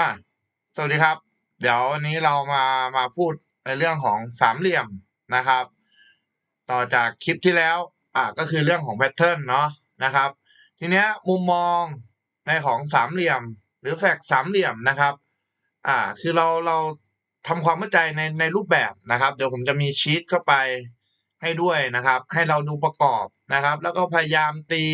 อะสวัสดีครับ เดี๋ยววันนี้เรามามาพูดในเรื่องของสามเหลี่ยมนะครับ ต่อจากคลิปที่แล้ว อะก็คือเรื่องของแพทเทิร์นเนาะนะครับ ทีเนี้ยมุมมองในของสามเหลี่ยม หรือแฟกสามเหลี่ยมนะครับ อ่า คือเราเราทำความเข้าใจในในรูปแบบนะครับ เดี๋ยวผมจะมีชีตเข้าไปให้ด้วยนะครับ ให้เราดูประกอบนะครับ แล้วก็พยายามตี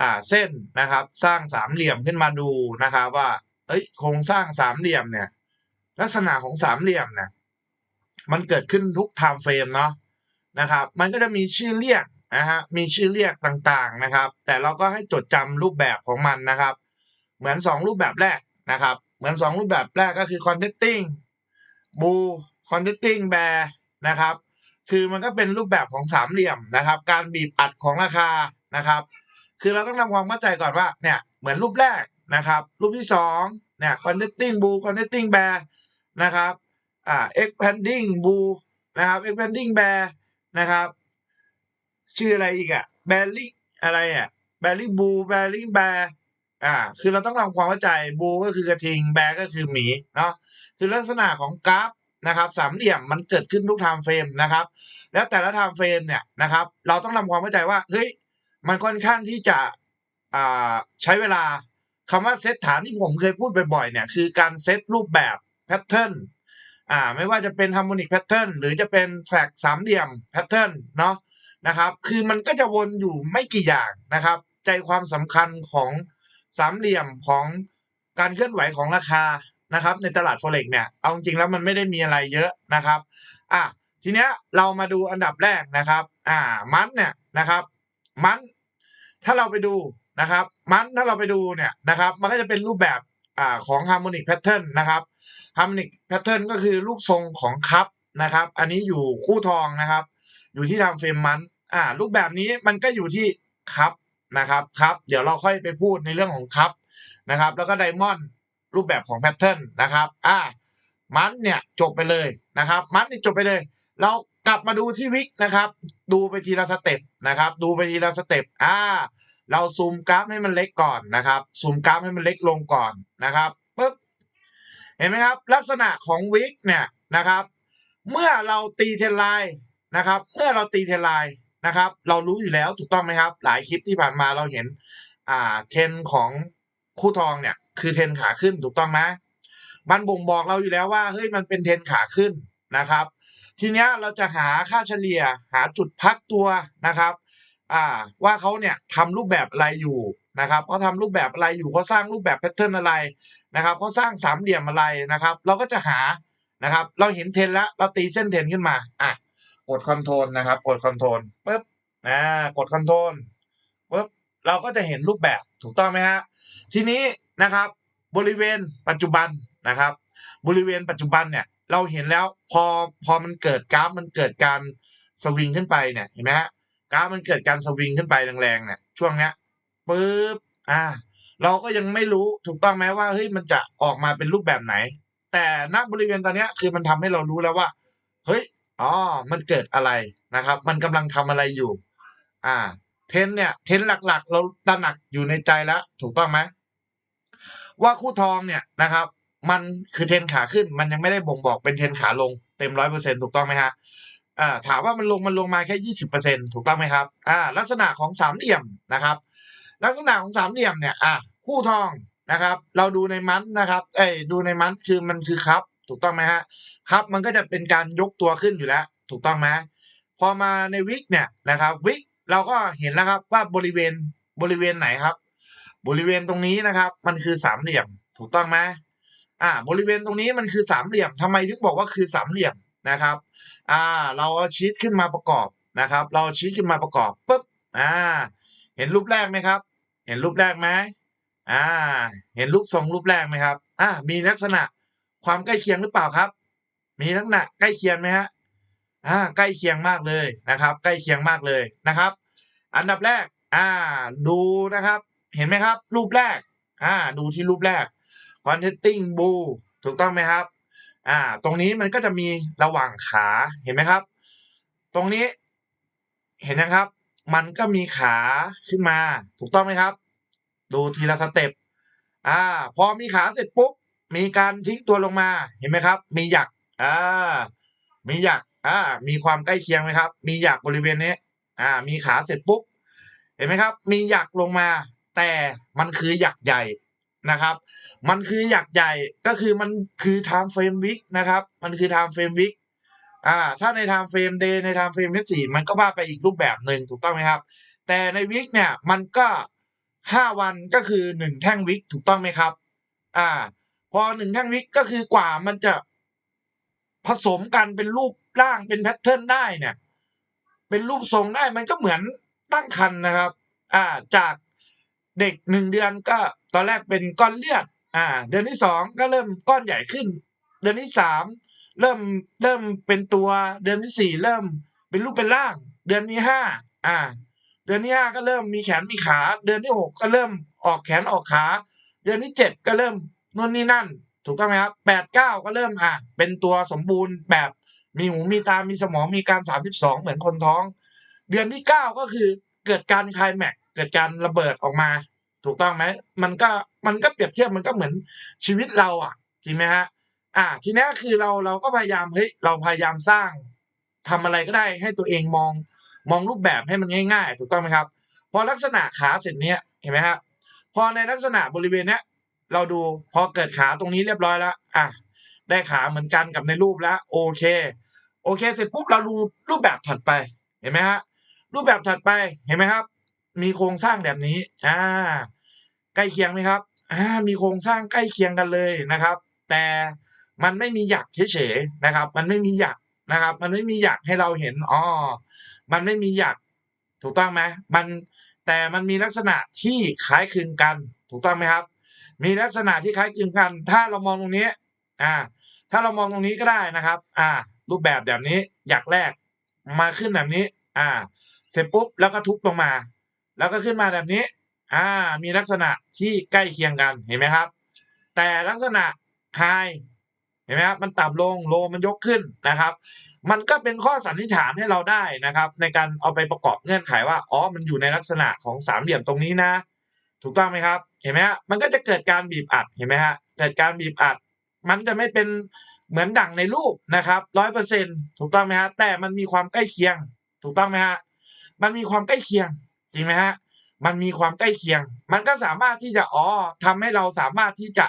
อ่าเส้นนะครับ สร้างสามเหลี่ยมขึ้นมาดูนะครับว่า เอ้ยโครงสร้างสามเหลี่ยมเนี่ย ลักษณะของสามเหลี่ยมเนี่ยมันเกิดขึ้นทุกไทม์เฟรมเนาะนะครับ มันก็จะมีชื่อเรียกนะฮะมีชื่อเรียกต่างๆนะครับ แต่เราก็ให้จดจำรูปแบบของมันนะครับ เหมือนสองรูปแบบแรกนะครับ เหมือนสองรูปแบบแรกก็คือ contesting บู contesting bear นะครับ คือมันก็เป็นรูปแบบของสามเหลี่ยมนะครับ การบีบอัดของราคานะครับ คือเราต้องทำความเข้าใจก่อนว่าเนี่ยเหมือนรูปแรก นะครับ รูปที่สองเนี่ย connecting bull connecting bear นะครับอ่า expanding bull นะครับ expanding bear นะครับ ชื่ออะไรอีกอะ bearing อะไรอะ bearing bull bearing bear อ่า คือเราต้องทำความเข้าใจ bull ก็คือกระทิง bear ก็คือหมีเนาะคือลักษณะของกราฟนะครับสามเหลี่ยมมันเกิดขึ้นทุก time frame นะครับ แล้วแต่ละ time frame เนี่ยนะครับ เราต้องทำความเข้าใจว่าเฮ้ยมันค่อนข้างที่จะอ่าใช้เวลา คำว่าเซตฐานที่ผมเคยพูดบ่อยๆเนี่ยคือการเซตรูปแบบแพทเทิร์นอ่าไม่ว่าจะเป็นฮาร์โมนิกแพทเทิร์นหรือจะเป็นแฟกสามเหลี่ยมแพทเทิร์นเนาะนะครับ คือมันก็จะวนอยู่ไม่กี่อย่างนะครับ ใจความสำคัญของสามเหลี่ยมของการเคลื่อนไหวของราคานะครับ ในตลาด forex เนี่ยเอาจริงแล้วมันไม่ได้มีอะไรเยอะนะครับอะทีเนี้ยเรามาดูอันดับแรกนะครับ อ่ามันเนี่ยนะครับ มัน ถ้าเราไปดู นะครับ มันถ้าเราไปดูเนี่ยนะครับ มันก็จะเป็นรูปแบบอ่าของ harmonic pattern นนะครับ harmonic pattern ก็คือรูปทรงของคัพนะครับ อันนี้อยู่คู่ทองนะครับ อยู่ที่ทำเฟรมมันอ่ารูปแบบนี้มันก็อยู่ที่คัพนะครับครับเดี๋ยวเราค่อยไปพูดในเรื่องของคัพนะครับ แล้วก็ไดมอนด์รูปแบบของแพทเทิร์นนะครับอ่ามันเนี่ยจบไปเลยนะครับ มันนี่จบไปเลย เรากลับมาดูที่วิกนะครับ ดูไปทีละสเต็ปนะครับ ดูไปทีละสเต็ปอ่า เราซูมกราฟให้มันเล็กก่อนนะครับ ซูมกราฟให้มันเล็กลงก่อนนะครับปึ๊บเห็นไหมครับ ลักษณะของวิกเนี่ยนะครับ เมื่อเราตีเทนไลน์นะครับ เมื่อเราตีเทนไลน์นะครับ เรารู้อยู่แล้วถูกต้องไหมครับ หลายคลิปที่ผ่านมาเราเห็นอ่าเทนของคู่ทองเนี่ยคือเทนขาขึ้นถูกต้องไหมมันบ่งบอกเราอยู่แล้วว่าเฮ้ยมันเป็นเทนขาขึ้นนะครับ ทีนี้เราจะหาค่าเฉลี่ยหาจุดพักตัวนะครับ อ่าว่าเขาเนี่ยทำรูปแบบอะไรอยู่นะครับเขาทำรูปแบบอะไรอยู่เขาสร้างรูปแบบแพทเทิร์นอะไรนะครับเขาสร้างสามเหลี่ยมอะไรนะครับ เราก็จะหานะครับ เราเห็นเทนแล้วเราตีเส้นเทนขึ้นมาอะกดคอนโทรลนะครับ กดคอนโทรลปุ๊บอ่ากดคอนโทรลปุ๊บเราก็จะเห็นรูปแบบถูกต้องไหมฮะทีนี้นะครับ บริเวณปัจจุบันนะครับ บริเวณปัจจุบันเนี่ยเราเห็นแล้วพอพอมันเกิดกราฟมันเกิดการสวิงขึ้นไปเนี่ยเห็นไหมฮะ กราฟมันเกิดการสวิงขึ้นไปแรงๆเนี่ยช่วงเนี้ยปึ๊บอ่า เราก็ยังไม่รู้ถูกต้องไหมว่าเฮ้ยมันจะออกมาเป็นรูปแบบไหน แต่ณบริเวณตอนเนี้ยคือมันทำให้เรารู้แล้วว่า เฮ้ยอ๋อมันเกิดอะไรนะครับ มันกำลังทำอะไรอยู่ อ่า เทนเนี่ย เทนหลักๆ เราตระหนักอยู่ในใจแล้ว ถูกต้องไหมว่าคู่ทองเนี่ยนะครับ มันคือเทนขาขึ้น มันยังไม่ได้บ่งบอกเป็นเทนขาลงเต็มร้อยเปอร์เซ็นถูกต้องไหมฮะ อ่าถามว่ามันลงมันลงมาแค่ยี่สิบเปอร์เซ็นถูกต้องไหมครับอ่าลักษณะของสามเหลี่ยมนะครับ ลักษณะของสามเหลี่ยมเนี่ยอ่าคู่ทองนะครับ เราดูในมันนะครับเอ้ดูในมันคือมันคือครับ ถูกต้องไหมฮะครับมันก็จะเป็นการยกตัวขึ้นอยู่แล้ว ถูกต้องไหมพอมาในวิกเนี่ยนะครับวิกเราก็เห็นแล้วครับว่าบริเวณบริเวณไหนครับ บริเวณตรงนี้นะครับ มันคือสามเหลี่ยม ถูกต้องไหมอ่า บริเวณตรงนี้มันคือสามเหลี่ยมทำไมถึงบอกว่าคือสามเหลี่ยม นะครับอ่าเราเอาชีตขึ้นมาประกอบนะครับ เราชีตขึ้นมาประกอบปุ๊บอ่าเห็นรูปแรกไหมครับ เห็นรูปแรกไหมอ่าเห็นรูปทรงรูปแรกไหมครับอ่ามีลักษณะความใกล้เคียงหรือเปล่าครับ มีลักษณะใกล้เคียงไหมฮะอ่าใกล้เคียงมากเลยนะครับ ใกล้เคียงมากเลยนะครับ อันดับแรกอ่าดูนะครับ เห็นไหมครับ รูปแรกอ่าดูที่รูปแรก contesting bull ถูกต้องไหมครับ อ่า ตรงนี้มันก็จะมีระหว่างขาเห็นไหมครับ ตรงนี้เห็นนะครับ มันก็มีขาขึ้นมา ถูกต้องไหมครับ ดูทีละสเต็ปอ่า พอมีขาเสร็จปุ๊บมีการทิ้งตัวลงมาเห็นไหมครับ มีหยักอ่ามีหยักอ่ามีความใกล้เคียงไหมครับ มีหยักบริเวณนี้อ่า มีขาเสร็จปุ๊บเห็นไหมครับ มีหยักลงมา แต่มันคือหยักใหญ่ นะครับ มันคือหยักใหญ่ก็คือมันคือไทม์เฟรมวิกนะครับ มันคือไทม์เฟรมวิกอ่า ถ้าในไทม์เฟรมเดย์ในไทม์เฟรมที่สี่มันก็ว่าไปอีกรูปแบบหนึ่งถูกต้องไหมครับ แต่ในวิกเนี่ยมันก็ห้าวันก็คือหนึ่งแท่งวิกถูกต้องไหมครับ อ่า พอหนึ่งแท่งวิกก็คือกว่ามันจะผสมกันเป็นรูปร่างเป็นแพทเทิร์นได้เนี่ย เป็นรูปทรงได้มันก็เหมือนตั้งครรภ์นะครับ อ่า จาก เด็กหนึ่งเดือนก็ตอนแรกเป็นก้อนเลือดอ่า เดือนที่สองก็เริ่มก้อนใหญ่ขึ้น เดือนที่สามเริ่มเริ่มเป็นตัวเดือนที่สี่เริ่มเป็นรูปเป็นร่าง เดือนที่ห้าอ่า เดือนที่ห้าก็เริ่มมีแขนมีขา เดือนที่หกก็เริ่มออกแขนออกขา เดือนที่เจ็ดก็เริ่มนู่นนี่นั่น ถูกต้องไหมครับแปดเก้าก็เริ่มอะเป็นตัวสมบูรณ์แบบมีหูมีตา มีสมองมีการสามสิบสองเหมือนคนท้อง เดือนที่เก้าก็คือเกิดการคลายแม็ก เกิดการระเบิดออกมา ถูกต้องไหมมันก็มันก็เปรียบเทียบมันก็เหมือนชีวิตเราอะจริงไหมฮะอ่า ทีนี้คือเราเราก็พยายามเฮ้ยเราพยายามสร้างทำอะไรก็ได้ให้ตัวเองมองมองรูปแบบให้มันง่าย ๆ ถูกต้องไหมครับ พอลักษณะขาเสร็จเนี้ยเห็นไหมครับพอในลักษณะบริเวณเนี้ยเราดูพอเกิดขาตรงนี้เรียบร้อยแล้วอะได้ขาเหมือนกันกับในรูปแล้วโอเค โอเคเสร็จปุ๊บเราดูรูปแบบถัดไปเห็นไหมฮะรูปแบบถัดไปเห็นไหมครับ มีโครงสร้างแบบนี้อ่าใกล้เคียงไหมครับอ่ามีโครงสร้างใกล้เคียงกันเลยนะครับ แต่มันไม่มีหยักเฉยๆนะครับ มันไม่มีหยักนะครับ มันไม่มีหยักให้เราเห็นอ๋อมันไม่มีหยักถูกต้องไหมมันแต่มันมีลักษณะที่คล้ายคลึงกัน ถูกต้องไหมครับ มีลักษณะที่คล้ายคลึงกัน ถ้าเรามองตรงนี้อ่าถ้าเรามองตรงนี้ก็ได้นะครับ อ่า รูปแบบแบบนี้หยักแรกมาขึ้นแบบนี้ อ่า เสร็จปุ๊บแล้วก็ทุบลงมา แล้วก็ขึ้นมาแบบนี้ อ่า มีลักษณะที่ใกล้เคียงกัน เห็นไหมครับ แต่ลักษณะไฮเห็นไหมครับ มันต่ำลงโลมันยกขึ้นนะครับ มันก็เป็นข้อสันนิษฐานให้เราได้นะครับ ในการเอาไปประกอบเงื่อนไขว่า อ๋อ มันอยู่ในลักษณะของสามเหลี่ยมตรงนี้นะ ถูกต้องไหมครับ เห็นไหมฮะ มันก็จะเกิดการบีบอัด เห็นไหมฮะ เกิดการบีบอัด มันจะไม่เป็นเหมือนดั่งในรูปนะครับร้อยเปอร์เซ็นถูกต้องไหมฮะ แต่มันมีความใกล้เคียง ถูกต้องไหมฮะ มันมีความใกล้เคียง จริงไหมฮะ มันมีความใกล้เคียง มันก็สามารถที่จะอ๋อทำให้เราสามารถที่จะ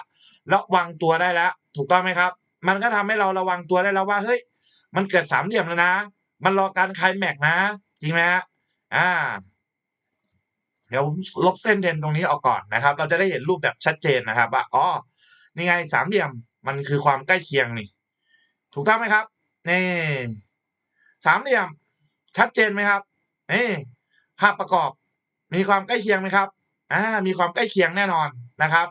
ระวังตัวได้แล้ว ถูกต้องไหมครับ มันก็ทำให้เราระวังตัวได้แล้วว่าเฮ้ยมันเกิดสามเหลี่ยมแล้วนะ มันรอการคลายแม็กนะ จริงไหมฮะอ่า เดี๋ยวลบเส้นเทนตรงนี้ออกก่อนนะครับ เราจะได้เห็นรูปแบบชัดเจนนะครับว่าอ๋อนี่ไงสามเหลี่ยมมันคือความใกล้เคียงนี่ ถูกต้องไหมครับนี่สามเหลี่ยมชัดเจนไหมครับนี่ ภาพประกอบ มีความใกล้เคียงไหมครับอ่ามีความใกล้เคียงแน่นอนนะครับ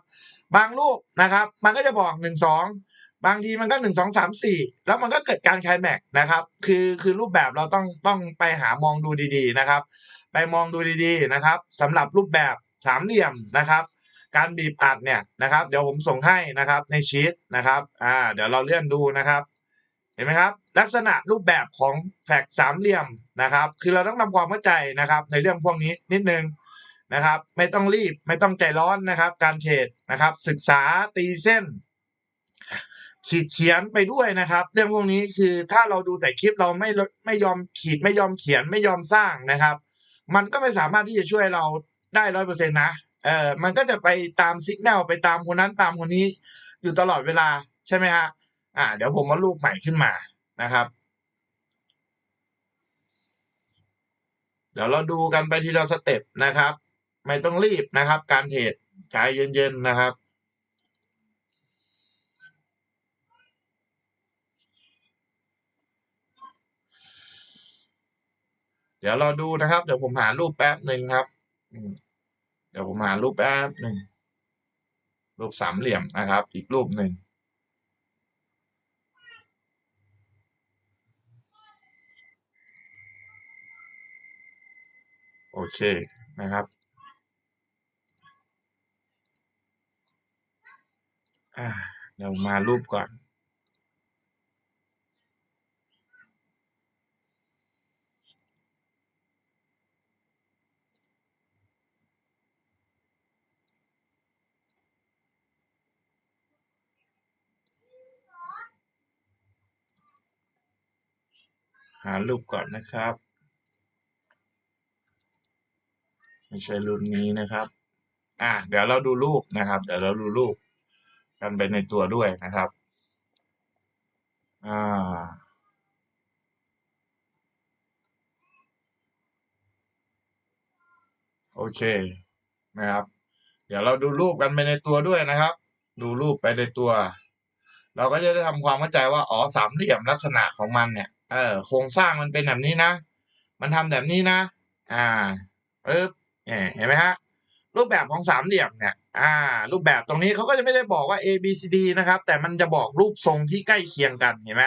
บางรูปนะครับ มันก็จะบอกหนึ่งสองบางทีมันก็หนึ่งสองสามสี่แล้วมันก็เกิดการคลายแม็กนะครับ คือคือรูปแบบเราต้องต้องไปหามองดูดีๆนะครับ ไปมองดูดีๆนะครับสำหรับรูปแบบสามเหลี่ยมนะครับ การบีบอัดเนี่ยนะครับ เดี๋ยวผมส่งให้นะครับในชีตนะครับอ่าเดี๋ยวเราเลื่อนดูนะครับ เห็นไหมครับ ลักษณะรูปแบบของแฟกสามเหลี่ยมนะครับ คือเราต้องทำความเข้าใจนะครับ ในเรื่องพวกนี้นิดนึงนะครับ ไม่ต้องรีบไม่ต้องใจร้อนนะครับ การเทรดนะครับ ศึกษาตีเส้น ขีดเขียนไปด้วยนะครับ เรื่องพวกนี้คือถ้าเราดูแต่คลิปเราไม่ไม่ยอมขีดไม่ยอมเขียนไม่ยอมสร้างนะครับ มันก็ไม่สามารถที่จะช่วยเราได้ร้อยเปอร์เซ็นต์นะเออมันก็จะไปตามสัญญาณไปตามคนนั้นตามคนนี้อยู่ตลอดเวลาใช่ไหมฮะ อ่าเดี๋ยวผมมารูปใหม่ขึ้นมานะครับ เดี๋ยวเราดูกันไปทีละสเต็ปนะครับ ไม่ต้องรีบนะครับ การเทรดใจเย็นๆนะครับเดี๋ยวเราดูนะครับ เดี๋ยวผมหารูปแป๊บหนึ่งครับเดี๋ยวผมหารูปแป๊บหนึ่งรูปสามเหลี่ยมนะครับ อีกรูปหนึ่ง โอเคนะครับเรามารูปก่อน หารูปก่อนนะครับ ไม่ใช่รุ่นนี้นะครับ อะเดี๋ยวเราดูรูปนะครับ เดี๋ยวเราดูรูปกันไปในตัวด้วยนะครับ อ่าโอเคนะครับ เดี๋ยวเราดูรูปกันไปในตัวด้วยนะครับ ดูรูปไปในตัว เราก็จะได้ทำความเข้าใจว่าอ๋อสามเหลี่ยมลักษณะของมันเนี่ยเออโครงสร้างมันเป็นแบบนี้นะ มันทำแบบนี้นะ อ่าเออ เห็นไหมฮะรูปแบบของสามเหลี่ยมเนี่ยอ่า รูปแบบตรงนี้เขาก็จะไม่ได้บอกว่า A B C D นะครับ แต่มันจะบอกรูปทรงที่ใกล้เคียงกันเห็นไหม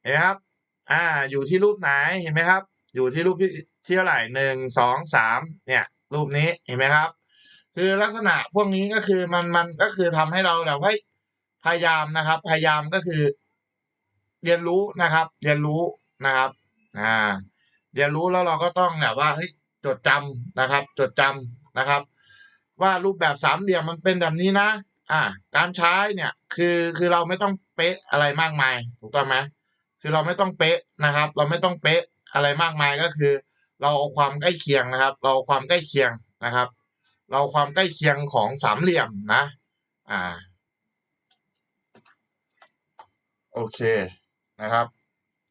เห็นไหมครับ อ่า อยู่ที่รูปไหนเห็นไหมครับ อยู่ที่รูปที่ที่เท่าไหร่หนึ่งสองสามเนี่ย รูปนี้เห็นไหมครับ คือลักษณะพวกนี้ก็คือมันมันก็คือทำให้เราแบบเฮ้พยายามนะครับ พยายามก็คือ เรียนรู้นะครับ เรียนรู้นะครับ อ่า เรียนรู้แล้วเราก็ต้องแบบว่าเฮ้ย จดจำนะครับ จดจำนะครับ ว่ารูปแบบสามเหลี่ยมมันเป็นแบบนี้นะ อ่า การใช้เนี่ยคือคือเราไม่ต้องเป๊ะอะไรมากมาย ถูกต้องไหมคือเราไม่ต้องเป๊ะนะครับ เราไม่ต้องเป๊ะอะไรมากมายก็คือ เราเอาความใกล้เคียงนะครับ เราเอาความใกล้เคียงนะครับ เราเอาความใกล้เคียงของสามเหลี่ยมนะ อ่า โอเคนะครับ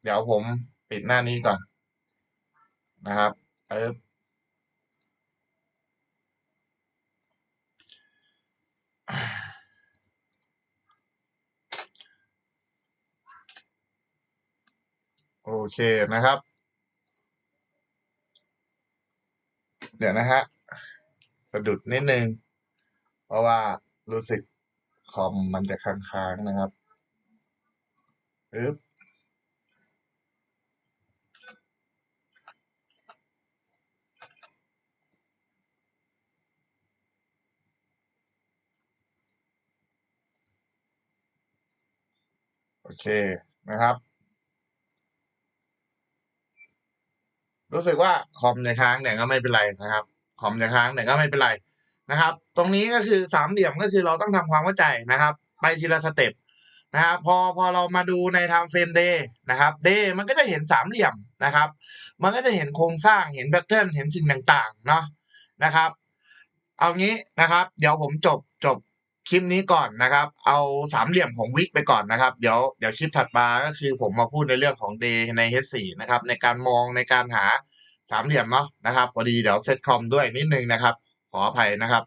เดี๋ยวผมปิดหน้านี้ก่อนนะครับเออ โอเคนะครับ เดี๋ยวนะฮะสะดุดนิดนึง เพราะว่ารู้สึกคอมมันจะค้างๆนะครับปึ๊บ โอเคนะครับ รู้สึกว่าคอมจะค้างเนี่ยก็ไม่เป็นไรนะครับคอมจะค้างเนี่ยก็ไม่เป็นไรนะครับ ตรงนี้ก็คือสามเหลี่ยมก็คือเราต้องทำความเข้าใจนะครับ ไปทีละสเต็ปนะครับพอพอเรามาดูในทำเฟรมเดย์นะครับเดย์มันก็จะเห็นสามเหลี่ยมนะครับ มันก็จะเห็นโครงสร้างเห็นแพทเทิร์นเห็นสิ่งต่างๆเนาะนะครับ เอางี้นะครับ เดี๋ยวผมจบจบ คลิปนี้ก่อนนะครับ เอาสามเหลี่ยมของวิกไปก่อนนะครับ เดี๋ยวเดี๋ยวคลิปถัดมาก็คือผมมาพูดในเรื่องของเดย์ใน H4 นะครับ ในการมองในการหาสามเหลี่ยมเนาะนะครับพอดีเดี๋ยวเซตคอมด้วยนิดนึงนะครับ ขออภัยนะครับ